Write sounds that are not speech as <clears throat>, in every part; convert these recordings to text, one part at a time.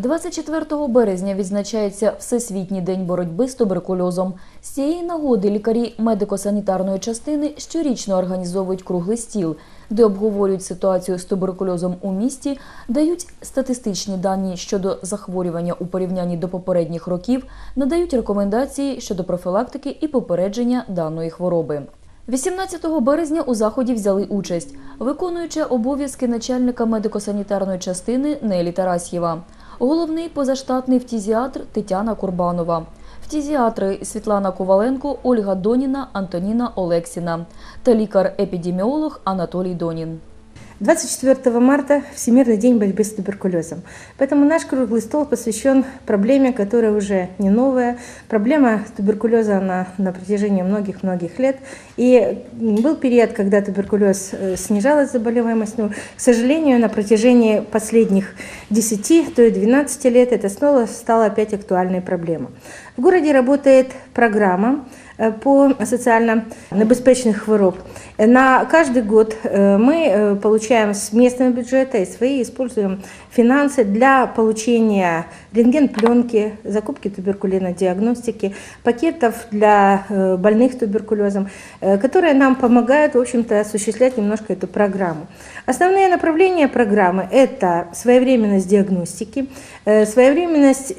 24 березня відзначається Всесвітній день боротьби з туберкульозом. З цієї нагоди лікарі медико-санітарної частини щорічно організовують круглий стіл, де обговорюють ситуацію з туберкульозом у місті, дають статистичні дані щодо захворювання у порівнянні до попередніх років, надають рекомендації щодо профілактики і попередження даної хвороби. 18 березня у заході взяли участь виконуюча обов'язки начальника медико-санітарної частини Нелі Тарасьєва, головний позаштатний фтізіатр Тетяна Курбанова, фтізіатри Світлана Коваленко, Ольга Доніна, Антоніна Олексіна та лікар-епідеміолог Анатолій Донін. 24 марта – Всемирный день борьбы с туберкулезом. Поэтому наш круглый стол посвящен проблеме, которая уже не новая. Проблема туберкулеза она на протяжении многих-многих лет. И был период, когда туберкулез э, снижалась заболеваемость, но, к сожалению, на протяжении последних 10, то и 12 лет это снова стала опять актуальной проблемой. В городе работает программа э, по социально небезпечных хвороб. На каждый год э, мы э, получаем с местного бюджета и свои используем финансы для получения рентген-пленки, закупки туберкулезной диагностики, пакетов для э, больных туберкулезом, которые нам помогают, в общем-то, осуществлять немножко эту программу. Основные направления программы – это своевременность диагностики, своевременность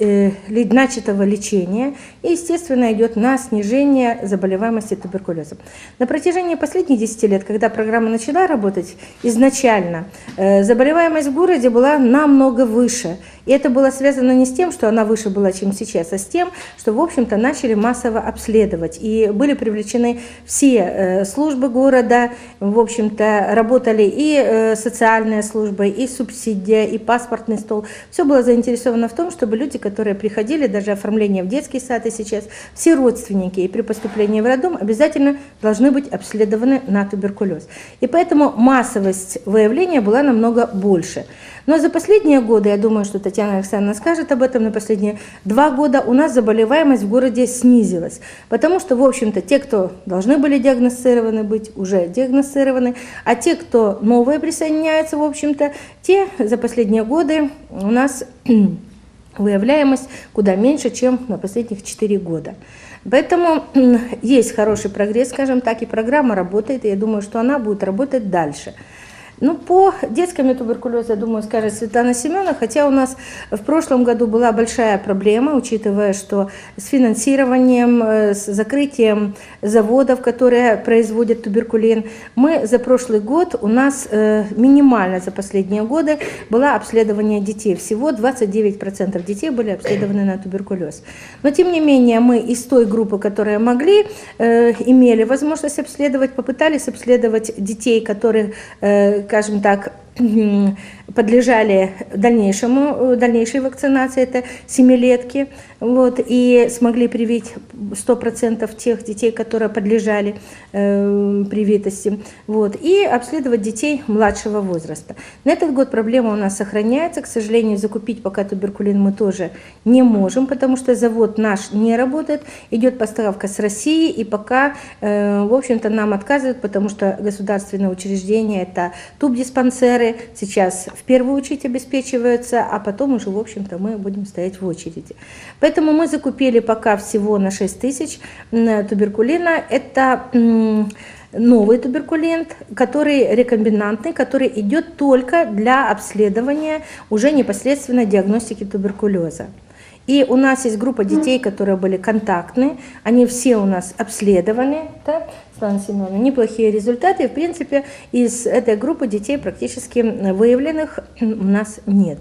начатого лечения и, естественно, идет на снижение заболеваемости туберкулезом. На протяжении последних 10 лет, когда программа начала работать, изначально э, заболеваемость в городе была намного выше. И это было связано не с тем, что она выше была, чем сейчас, а с тем, что, в общем-то, начали массово обследовать. И были привлечены все э, службы города, в общем-то, работали и э, социальная служба, и субсидия, и паспортный стол. Все было заинтересовано в том, чтобы люди, которые приходили, даже оформление в детский сад и сейчас, все родственники и при поступлении в роддом обязательно должны быть обследованы туберкулез. И поэтому массовость выявления была намного больше. Но за последние годы, я думаю, что Татьяна Александровна скажет об этом, на последние два года у нас заболеваемость в городе снизилась. Потому что, в общем-то, те, кто должны были диагностированы быть, уже диагностированы, а те, кто новые присоединяются, в общем-то, те за последние годы у нас выявляемость куда меньше, чем на последних 4 года. Поэтому есть хороший прогресс, скажем так, и программа работает, и я думаю, что она будет работать дальше. Ну, по детскому туберкулезу, я думаю, скажет Светлана Семеновна, хотя у нас в прошлом году была большая проблема, учитывая, что с финансированием, э, с закрытием заводов, которые производят туберкулин, мы за прошлый год, у нас э, минимально за последние годы было обследование детей. Всего 29% детей были обследованы на туберкулез. Но, тем не менее, мы из той группы, которые могли, э, имели возможность обследовать, попытались обследовать детей, которые, скажем так, <clears throat> подлежали дальнейшему, э, дальнейшей вакцинации, это семилетки, вот, и смогли привить 100% тех детей, которые подлежали э, привитости, вот, и обследовать детей младшего возраста. На этот год проблема у нас сохраняется, к сожалению, закупить пока туберкулин мы тоже не можем, потому что завод наш не работает, идет поставка с России, и пока, э, в общем-то, нам отказывают, потому что государственные учреждения, это тубдиспансеры, сейчас в первую очередь обеспечиваются, а потом уже, в общем-то, мы будем стоять в очереди. Поэтому мы закупили пока всего на 6 тысяч туберкулина. Это новый туберкулент, который рекомбинантный, который идет только для обследования уже непосредственно диагностики туберкулеза. И у нас есть группа детей, которые были контактны, они все у нас обследованы, да, Светлана Семеновна, неплохие результаты. В принципе, из этой группы детей практически выявленных у нас нет.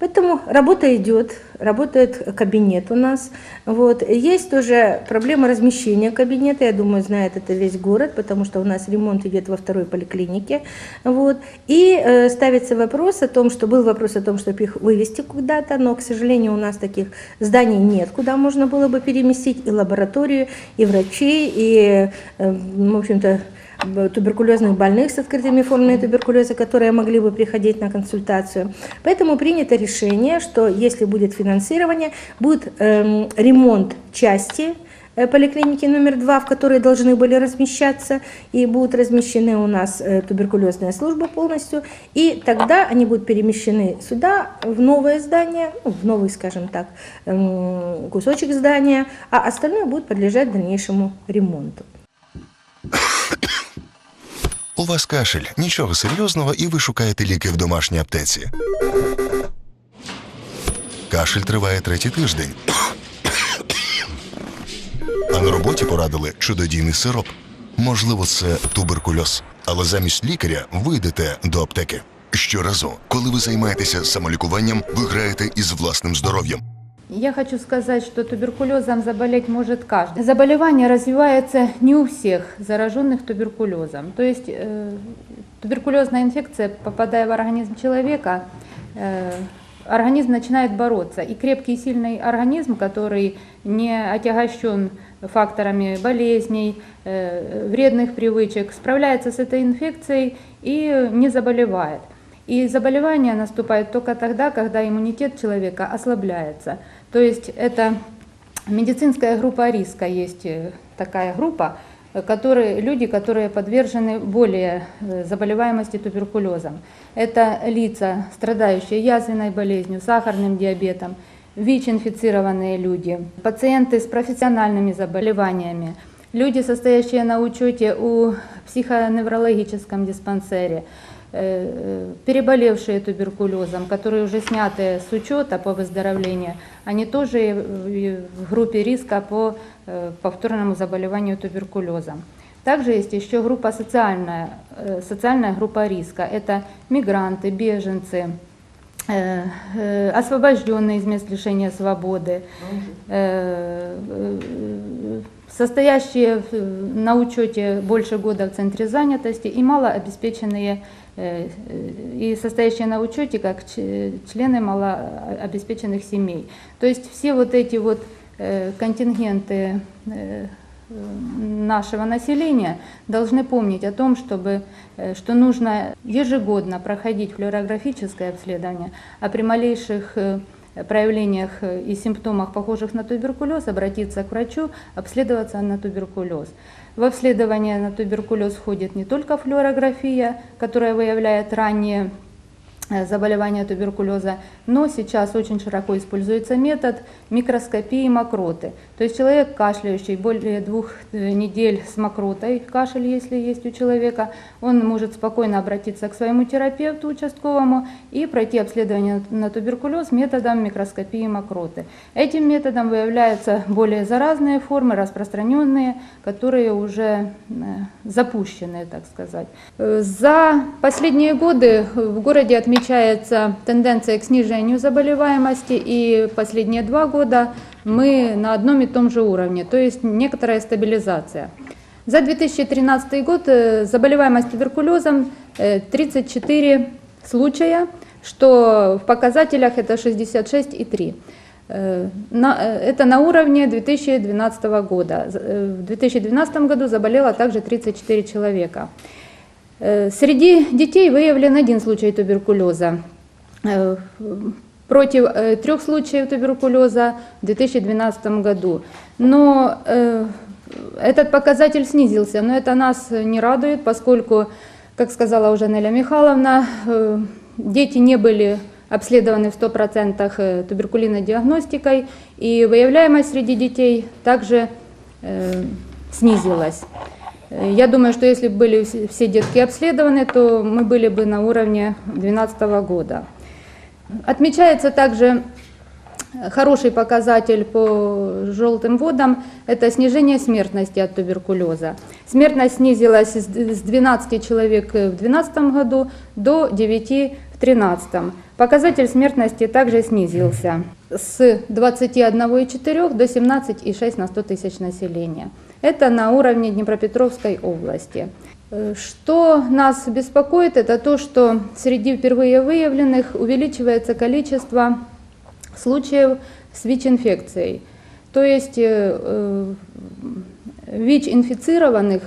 Поэтому работа идет, работает кабинет у нас. Вот. Есть тоже проблема размещения кабинета, я думаю, знает это весь город, потому что у нас ремонт идет во второй поликлинике. Вот. И э, ставится вопрос о том, что был вопрос о том, чтобы их вывести куда-то, но, к сожалению, у нас таких зданий нет, куда можно было бы переместить и лабораторию, и врачей, и, э, в общем-то, туберкулезных больных с открытыми формами туберкулеза, которые могли бы приходить на консультацию. Поэтому принято решение, что если будет финансирование, будет эм, ремонт части э, поликлиники номер два, в которые должны были размещаться, и будут размещены у нас э, туберкулезная служба полностью, и тогда они будут перемещены сюда, в новое здание, ну, в новый, скажем так, эм, кусочек здания, а остальное будет подлежать дальнейшему ремонту. У вас кашель, нічого серйозного, і ви шукаєте ліки в домашній аптеці. Кашель триває третій тиждень. А на роботі порадили чудодійний сироп. Можливо, це туберкульоз. Але замість лікаря ви йдете до аптеки. Щоразу, коли ви займаєтеся самолікуванням, ви граєте із власним здоров'ям. Я хочу сказать, что туберкулезом заболеть может каждый. Заболевание развивается не у всех зараженных туберкулезом. То есть э, туберкулезная инфекция, попадая в организм человека, э, организм начинает бороться. И крепкий и сильный организм, который не отягощен факторами болезней, э, вредных привычек, справляется с этой инфекцией и не заболевает. И заболевание наступает только тогда, когда иммунитет человека ослабляется. То есть это медицинская группа риска, есть э, такая группа, э, которые, люди, которые подвержены более э, заболеваемости туберкулезом. Это лица, страдающие язвенной болезнью, сахарным диабетом, ВИЧ-инфицированные люди, пациенты с профессиональными заболеваниями, люди, состоящие на учете у психоневрологическом диспансере, переболевшие туберкулезом, которые уже сняты с учета по выздоровлению, они тоже в в группе риска по э, повторному заболеванию туберкулезом. Также есть еще группа социальная, э, социальная группа риска. Это мигранты, беженцы, э, э, освобожденные из мест лишения свободы, э, э, состоящие на учете больше года в центре занятости и малообеспеченные э, э, и состоящие на учете как члены малообеспеченных семей. То есть все вот эти вот э, контингенты нашего населения должны помнить о том, чтобы, что нужно ежегодно проходить флюорографическое обследование, а при малейших проявлениях э, и симптомах, похожих на туберкулез, обратиться к врачу, обследоваться на туберкулез. В обследование на туберкулез входит не только флюорография, которая выявляет ранние заболевания туберкулеза, но сейчас очень широко используется метод микроскопии мокроты. То есть человек, кашляющий более двух э, недель с мокротой, кашель, если есть у человека, он может спокойно обратиться к своему терапевту участковому и пройти обследование на туберкулез методом микроскопии мокроты. Этим методом выявляются более заразные формы, распространенные, которые уже э, запущенные, так сказать. Э, За последние годы в городе отмечается тенденция к снижению заболеваемости, и последние два года мы на одном и том же уровне, то есть некоторая стабилизация. За 2013 год э, заболеваемость туберкулезом э, 34 случая, что в показателях это 66,3. Э, э, Это на уровне 2012 года. Э, В 2012 году заболело также 34 человека. Э, Среди детей выявлен один случай туберкулеза. Э, Против э, трех случаев туберкулеза в 2012 году. Но этот показатель снизился, но это нас не радует, поскольку, как сказала уже Неля Михайловна, дети не были обследованы в 100% э, туберкулинной диагностикой, и выявляемость среди детей также э, снизилась. Э, Я думаю, что если бы были все- детки обследованы, то мы были бы на уровне 2012 года. Отмечается также хороший показатель по желтым водам – это снижение смертности от туберкулеза. Смертность снизилась с 12 человек в 2012 году до 9 в 2013. Показатель смертности также снизился с 21,4 до 17,6 на 100 тысяч населения. Это на уровне Днепропетровской области. Э, Что нас беспокоит, это то, что среди впервые выявленных увеличивается количество случаев с ВИЧ-инфекцией. То есть э, э, ВИЧ-инфицированных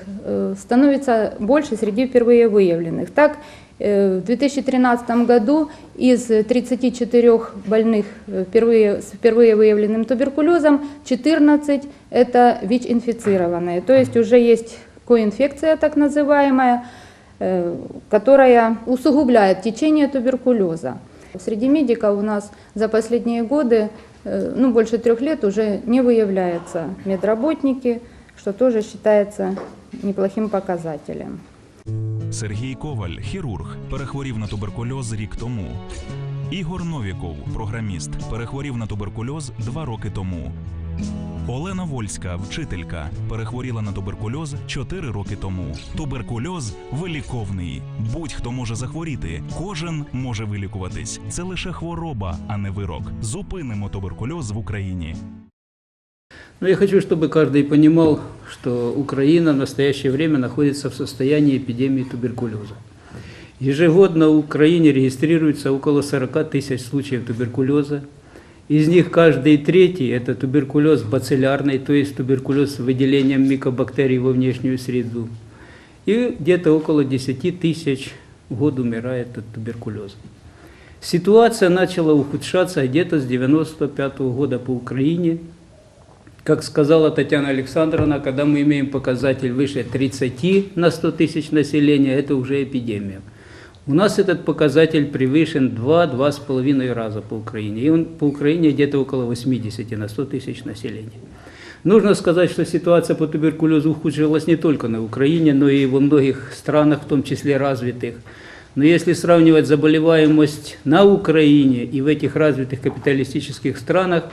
становится больше среди впервые выявленных. Так, В 2013 году из 34 больных э, впервые, с впервые выявленным туберкулезом 14 это ВИЧ-инфицированные. То есть уже есть коинфекция так называемая, э, которая усугубляет течение туберкулеза. Среди медиков у нас за последние годы, э, ну больше трех лет уже не выявляются медработники, что тоже считается неплохим показателем. Сергій Коваль, хірург, перехворів на туберкульоз рік тому. Ігор Новіков, програміст, перехворів на туберкульоз два роки тому. Олена Вольська, вчителька, перехворіла на туберкульоз 4 роки тому. Туберкульоз виліковний. Будь-хто може захворіти, кожен може вилікуватись. Це лише хвороба, а не вирок. Зупинимо туберкульоз в Україні. Но я хочу, чтобы каждый понимал, что Украина в настоящее время находится в состоянии эпидемии туберкулеза. Ежегодно в Украине регистрируется около 40 тысяч случаев туберкулеза. Из них каждый третий – это туберкулез бациллярный, то есть туберкулез с выделением микобактерий во внешнюю среду. И где-то около 10 тысяч в год умирает от туберкулеза. Ситуация начала ухудшаться где-то с 95 года по Украине. Как сказала Татьяна Александровна, когда мы имеем показатель выше 30 на 100 тысяч населения, это уже эпидемия. У нас этот показатель превышен 2-2,5 раза по Украине. И он по Украине где-то около 80 на 100 тысяч населения. Нужно сказать, что ситуация по туберкулезу ухудшилась не только на Украине, но и во многих странах, в том числе развитых. Но если сравнивать заболеваемость на Украине и в этих развитых капиталистических странах,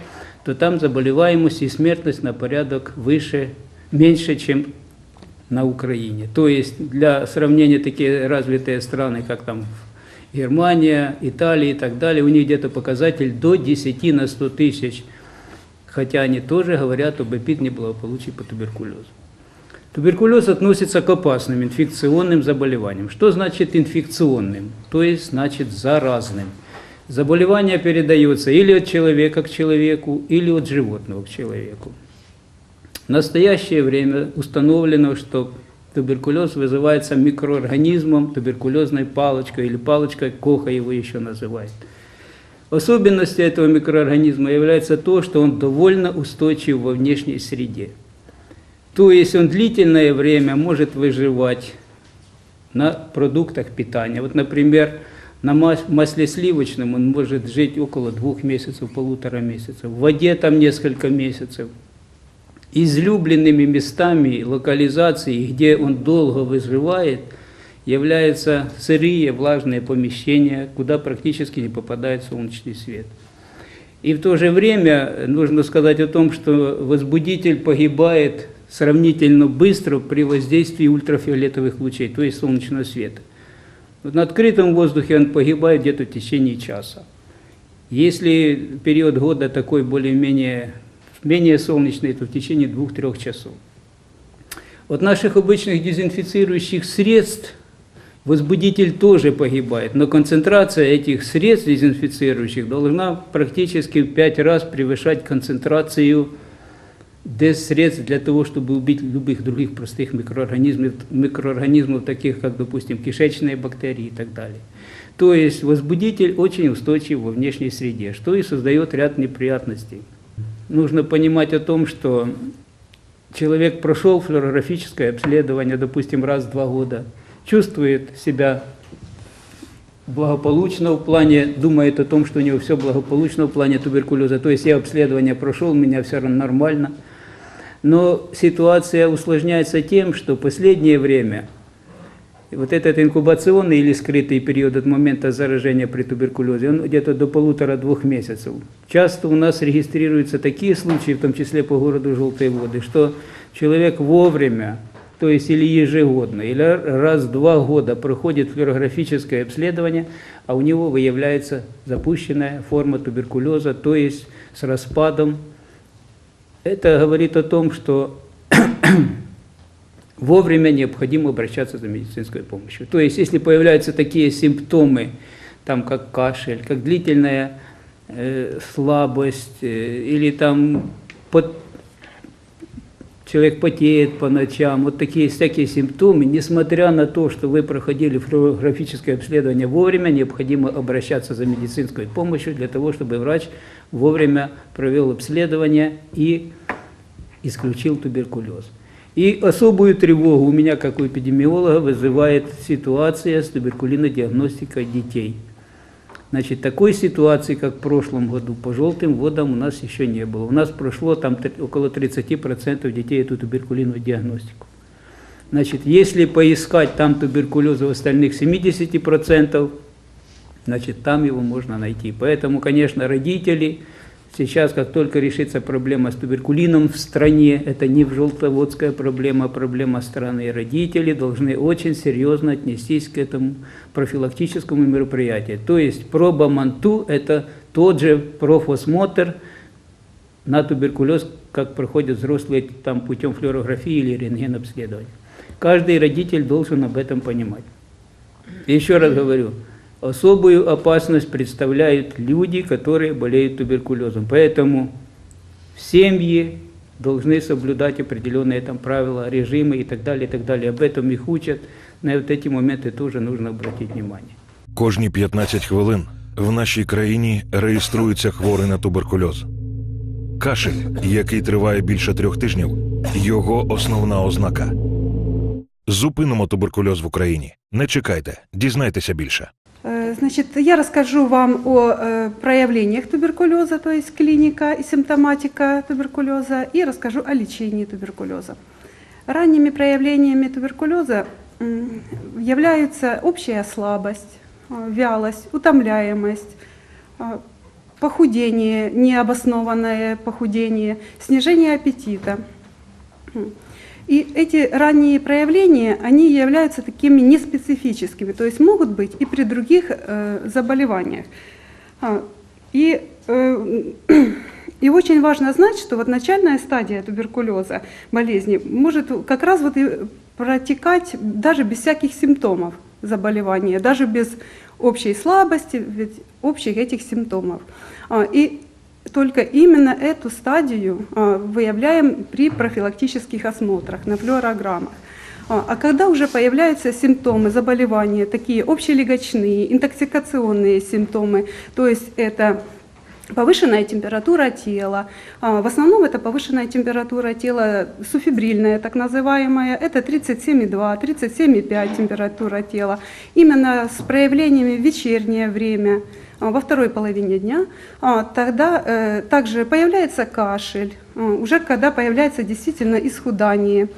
то там заболеваемость и смертность на порядок выше, меньше, чем на Украине. То есть для сравнения такие развитые страны, как там Германия, Италия и так далее, у них где-то показатель до 10 на 100 тысяч, хотя они тоже говорят об эпидемии благополучия по туберкулезу. Туберкулез относится к опасным инфекционным заболеваниям. Что значит инфекционным? То есть значит заразным. Заболевание передается или от человека к человеку, или от животного к человеку. В настоящее время установлено, что туберкулез вызывается микроорганизмом, туберкулезной палочкой или палочкой Коха его еще называют. Особенностью этого микроорганизма является то, что он довольно устойчив во внешней среде. То есть он длительное время может выживать на продуктах питания. Вот, например, на мас- масле сливочном он может жить около двух месяцев, полутора месяцев. В воде там несколько месяцев. Излюбленными местами локализации, где он долго выживает, являются сырые влажные помещения, куда практически не попадает солнечный свет. И в то же время нужно сказать о том, что возбудитель погибает сравнительно быстро при воздействии ультрафиолетовых лучей, то есть солнечного света. На открытом воздухе он погибает где-то в течение часа. Если период года такой более-менее менее солнечный, то в течение двух-трех часов. От наших обычных дезинфицирующих средств возбудитель тоже погибает, но концентрация этих средств дезинфицирующих должна практически в пять раз превышать концентрацию без средств для того, чтобы убить любых других простых микроорганизмов, микроорганизмов, таких как, допустим, кишечные бактерии и так далее. То есть возбудитель очень устойчив во внешней среде, что и создает ряд неприятностей. Нужно понимать о том, что человек прошел флюорографическое обследование, допустим, раз в два года, чувствует себя благополучно в плане, думает о том, что у него все благополучно в плане туберкулеза. То есть я обследование прошел, у меня все нормально. Но ситуация усложняется тем, что последнее время вот этот инкубационный или скрытый период от момента заражения при туберкулезе, он где-то до полутора-двух месяцев. Часто у нас регистрируются такие случаи, в том числе по городу Желтые воды, что человек вовремя, то есть или ежегодно, или раз в два года проходит флюорографическое обследование, а у него выявляется запущенная форма туберкулеза, то есть с распадом. Это говорит о том, что <clears throat> вовремя необходимо обращаться за медицинской помощью. То есть, если появляются такие симптомы, там, как кашель, как длительная э, слабость, э, или там под человек потеет по ночам, вот такие всякие симптомы, несмотря на то, что вы проходили флюорографическое обследование вовремя, необходимо обращаться за медицинской помощью для того, чтобы врач вовремя провел обследование и исключил туберкулез. И особую тревогу у меня, как у эпидемиолога, вызывает ситуация с туберкулинной диагностикой детей. Значит, такой ситуации, как в прошлом году, по желтым водам у нас еще не было. У нас прошло там около 30% детей эту туберкулинную диагностику. Значит, если поискать там туберкулеза в остальных 70%, значит, там его можно найти. Поэтому, конечно, родители сейчас, как только решится проблема с туберкулином в стране, это не в желтоводская проблема, а проблема страны, родители должны очень серьезно отнестись к этому профилактическому мероприятию. То есть проба МАНТУ – это тот же профосмотр на туберкулез, как проходят взрослые там, путем флюорографии или рентгенобследования. Каждый родитель должен об этом понимать. Еще раз говорю, особую опасность представляют люди, которые болеют туберкулезом. Поэтому семьи должны соблюдать определенные там правила, режимы и так далее, и так далее. Об этом их учат. На вот эти моменты тоже нужно обратить внимание. Кожні 15 хвилин в нашій країні реєструється хворий на туберкульоз. Кашель, який триває більше трьох тижнів, його основна ознака. Зупинимо туберкульоз в Україні. Не чекайте, дізнайтеся більше. Э, Значит, я расскажу вам о э, проявлениях туберкулеза, то есть клиника и симптоматика туберкулеза, и расскажу о лечении туберкулеза. Ранними проявлениями туберкулеза являются общая слабость, э, вялость, утомляемость, похудение, необоснованное похудение, снижение аппетита. И эти ранние проявления, они являются такими неспецифическими, то есть могут быть и при других э, заболеваниях. А, И, э, <clears throat> и очень важно знать, что вот начальная стадия туберкулеза, болезни, может как раз вот и протекать даже без всяких симптомов заболевания, даже без общей слабости, ведь общих этих симптомов. А, И только именно эту стадию а, выявляем при профилактических осмотрах на флюорограммах. А а когда уже появляются симптомы заболевания, такие общелегочные, интоксикационные симптомы, то есть это повышенная температура тела, а, в основном это повышенная температура тела суфибрильная, так называемая, это 37,2, 37,5 температура тела, именно с проявлениями в вечернее время, во второй половине дня, а, тогда э, также появляется кашель, а, уже когда появляется действительно исхудание,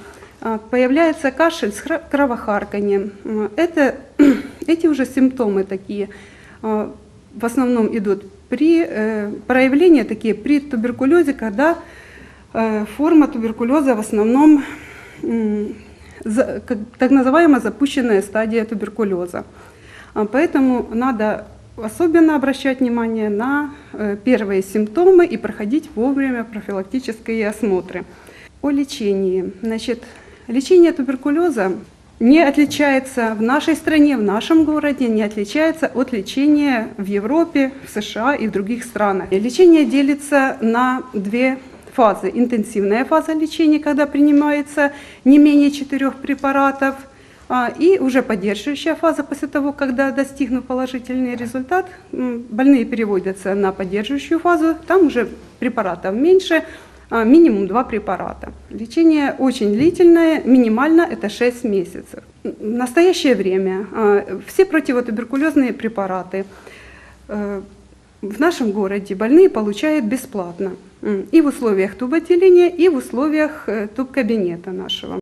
а, появляется кашель с. А, Это, <clears throat> эти уже симптомы такие а, в основном идут при э, проявлении такие при туберкулезе, когда э, форма туберкулеза в основном так называемая запущенная стадия туберкулеза. А, Поэтому надо особенно обращать внимание на э, первые симптомы и проходить вовремя профилактические осмотры. О лечении. Значит, лечение туберкулеза не отличается в нашей стране, в нашем городе, не отличается от лечения в Европе, в США и в других странах. Лечение делится на две фазы. Интенсивная фаза лечения, когда принимается не менее четырех препаратов, и уже поддерживающая фаза после того, когда достигнут положительный результат, больные переводятся на поддерживающую фазу, там уже препаратов меньше, а, минимум два препарата. Лечение очень длительное, минимально это 6 месяцев. В настоящее время а, все противотуберкулезные препараты э, в нашем городе больные получают бесплатно и в условиях тубоотделения, и в условиях э, тубкабинета нашего.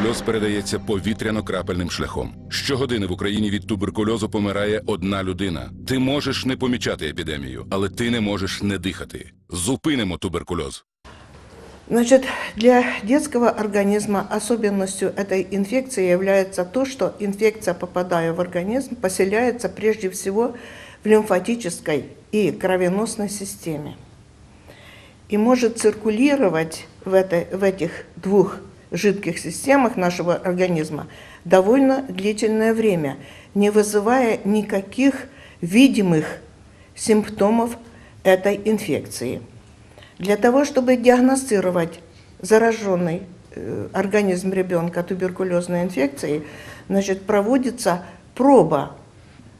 Туберкульоз передається повітряно-крапельним шляхом. Щогодини в Україні від туберкульозу помирає одна людина. Ти можеш не помічати епідемію, але ти не можеш не дихати. Зупинимо туберкульоз. Значит, для детского организма особенностью этой инфекции является то, что инфекция, попадая в организм, поселяется прежде всего в лимфатической и кровеносной системе. и может циркулировать в, этой, в этих двух жидких системах нашего организма довольно длительное время, не вызывая никаких видимых симптомов этой инфекции. Для того, чтобы диагностировать зараженный э, организм ребенка туберкулезной инфекцией, значит, проводится проба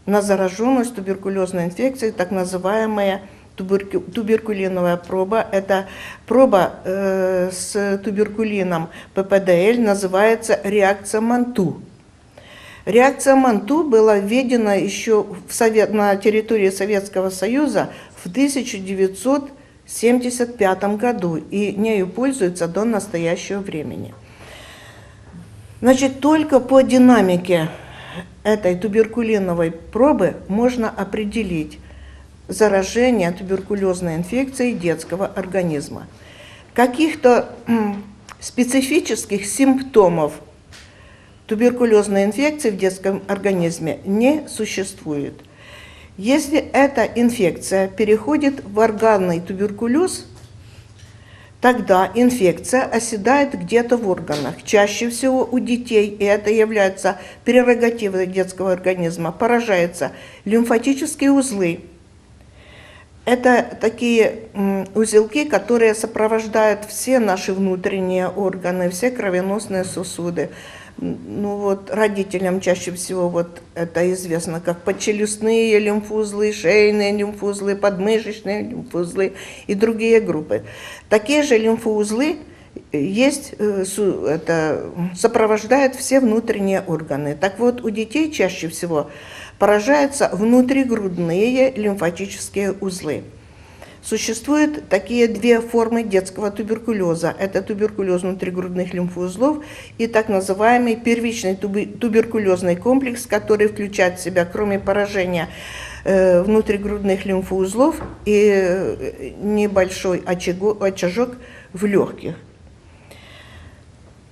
на зараженность туберкулезной инфекцией, так называемая туберкулиновая проба. Это проба э, с туберкулином ППДЛ, называется реакция Манту. Реакция Манту была введена еще в Совет, на территории Советского Союза в 1975 году и нею пользуются до настоящего времени. Значит, только по динамике этой туберкулиновой пробы можно определить заражение туберкулезной инфекцией детского организма. Каких-то специфических симптомов туберкулезной инфекции в детском организме не существует. Если эта инфекция переходит в органный туберкулез, тогда инфекция оседает где-то в органах. Чаще всего у детей, и это является прерогативой детского организма, поражаются лимфатические узлы. Это такие узелки, которые сопровождают все наши внутренние органы, все кровеносные сосуды. Ну вот родителям чаще всего вот это известно как подчелюстные лимфузлы, шейные лимфузлы, подмышечные лимфузлы и другие группы. Такие же лимфоузлы есть, э, это сопровождают все внутренние органы. Так вот, у детей чаще всего поражаются внутригрудные лимфатические узлы. Существуют такие две формы детского туберкулеза. Это туберкулез внутригрудных лимфоузлов и так называемый первичный тубе- туберкулезный комплекс, который включает в себя, кроме поражения э, внутригрудных лимфоузлов, и э, небольшой очажок в легких.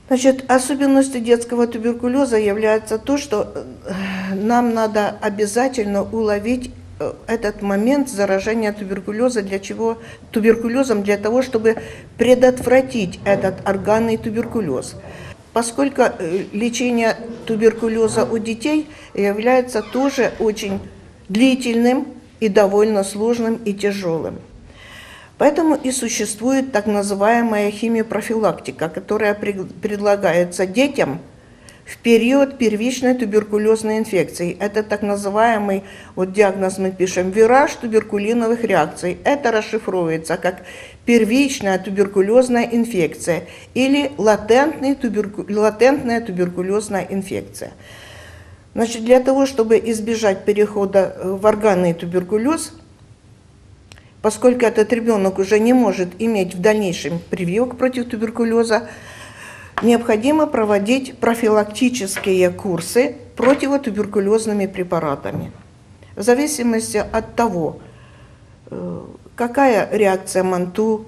Значит, особенностью детского туберкулеза является то, что э, нам надо обязательно уловить э, этот момент заражения туберкулеза, для чего, туберкулезом для того, чтобы предотвратить этот органный туберкулез. Поскольку э, лечение туберкулеза у детей является тоже очень длительным и довольно сложным и тяжелым. Поэтому и существует так называемая химиопрофилактика, которая пред- предлагается детям в период первичной туберкулезной инфекции. Это так называемый, вот диагноз мы пишем, вираж туберкулиновых реакций. Это расшифровывается как первичная туберкулезная инфекция или туберку- латентная туберкулезная инфекция. Значит, для того, чтобы избежать перехода э, в органный туберкулез, поскольку этот ребенок уже не может иметь в дальнейшем прививок против туберкулеза, необходимо проводить профилактические курсы противотуберкулезными препаратами. В зависимости от того, э, какая реакция МАНТУ,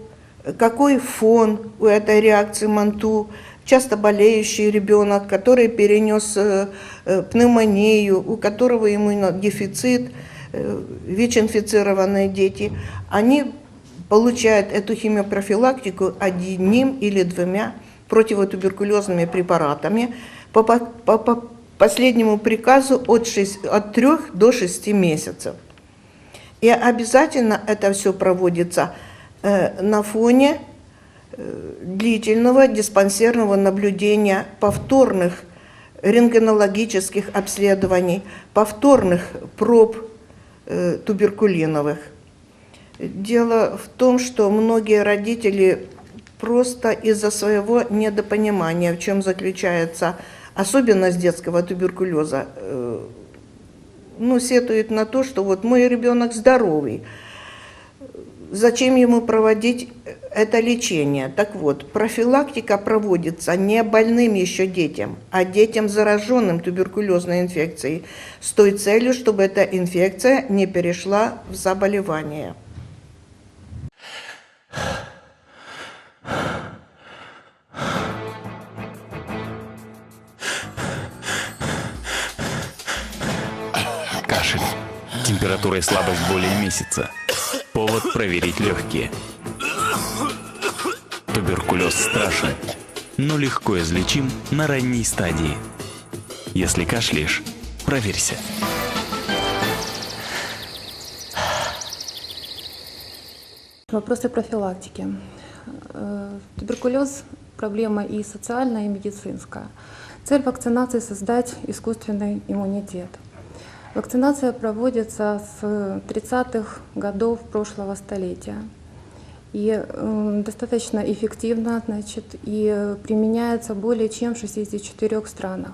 какой фон у этой реакции МАНТУ, часто болеющий ребенок, который перенес э, э, пневмонию, у которого иммунодефицит, ВИЧ-инфицированные дети, они получают эту химиопрофилактику одним или двумя противотуберкулезными препаратами по, по- по- по последнему приказу от, 6, от 3 до 6 месяцев. И обязательно это все проводится э, на фоне э, длительного диспансерного наблюдения, повторных рентгенологических обследований, повторных проб э, туберкулиновых. Дело в том, что многие родители просто из-за своего недопонимания, в чем заключается особенность детского туберкулеза, э, ну, сетуют на то, что вот мой ребенок здоровый, зачем ему проводить это лечение? Так вот, профилактика проводится не больным еще детям, а детям, зараженным туберкулезной инфекцией, с той целью, чтобы эта инфекция не перешла в заболевание. Кашель. Температура и слабость более месяца. Повод проверить легкие. Туберкулез страшен, но легко излечим на ранней стадии. Если кашляешь, проверься. Вопросы профилактики. Э, Туберкулез – проблема и социальная, и медицинская. Цель вакцинации – создать искусственный иммунитет. Вакцинация проводится с 30-х годов прошлого столетия. И э, достаточно эффективно, значит, и применяется более чем в 64 странах.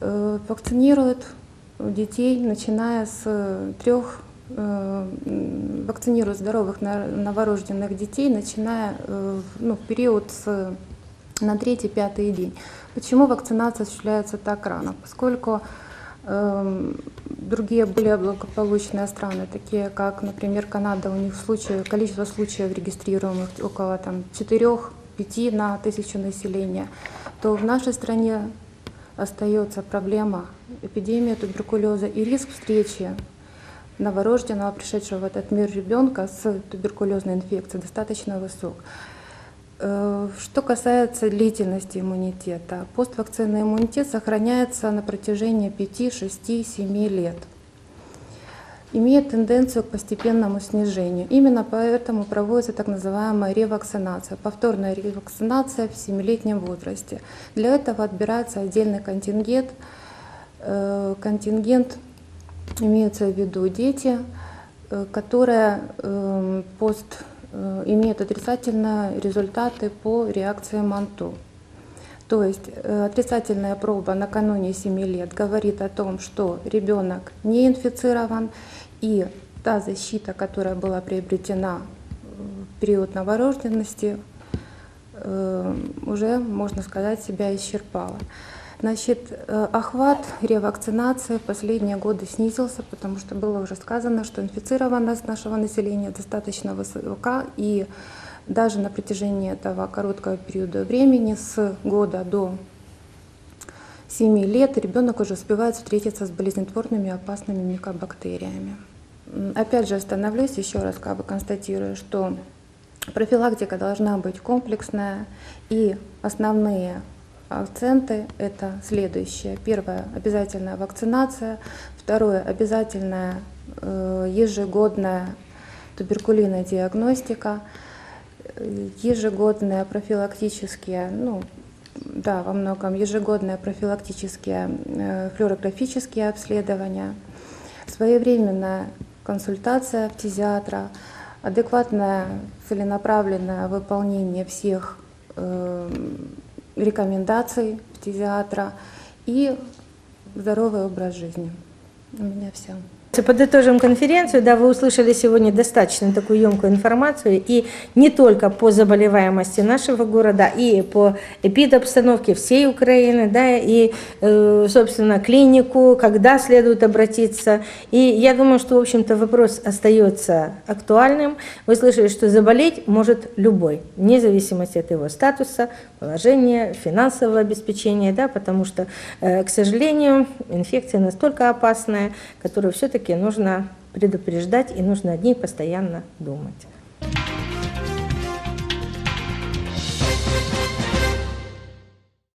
Э, Вакцинируют детей, начиная с трех э, м, вакцинируют здоровых новорожденных детей, начиная ну, в период с, на третий-пятый день. Почему вакцинация осуществляется так рано? Поскольку другие более благополучные страны, такие как, например, Канада, у них случаи, количество случаев регистрируемых около там, 4-5 на тысячу населения, то в нашей стране остается проблема эпидемии туберкулеза и риск встречи новорожденного, пришедшего в этот мир ребенка с туберкулезной инфекцией достаточно высок. Э, Что касается длительности иммунитета, поствакцинный иммунитет сохраняется на протяжении 5, 6, 7 лет. Имеет тенденцию к постепенному снижению. Именно поэтому проводится так называемая ревакцинация, повторная ревакцинация в 7-летнем возрасте. Для этого отбирается отдельный контингент. Э, Контингент имеются в виду дети, э, которые э, пост имеют отрицательные результаты по реакции МАНТО. То есть э, отрицательная проба накануне 7 лет говорит о том, что ребенок не инфицирован, и та защита, которая была приобретена в период новорожденности, э, уже, можно сказать, себя исчерпала. Значит, э, охват ревакцинации в последние годы снизился, потому что было уже сказано, что инфицированность нашего населения достаточно высока, и даже на протяжении этого короткого периода времени, с года до 7 лет, ребенок уже успевает встретиться с болезнетворными опасными микобактериями. Опять же остановлюсь, еще раз как бы констатирую, что профилактика должна быть комплексная, и основные акценты это следующее. Первое – обязательная вакцинация. Второе – обязательная э, ежегодная туберкулинная диагностика, ежегодные профилактические, ну, да, во многом ежегодные профилактические э, флюорографические обследования, своевременная консультация фтизиатра, адекватное целенаправленное выполнение всех э, рекомендаций фтизиатра и здоровый образ жизни. У меня все. Подытожим конференцию. Да, вы услышали сегодня достаточно такую емкую информацию и не только по заболеваемости нашего города, и по эпидобстановке всей Украины, да, и, э, собственно, клинику, когда следует обратиться. И я думаю, что, в общем-то, вопрос остается актуальным. Вы слышали, что заболеть может любой, вне зависимости от его статуса, положения, финансового обеспечения, да, потому что, э, к сожалению, инфекция настолько опасная, которую все-таки нужно предупреждать и нужно о ней постоянно думать.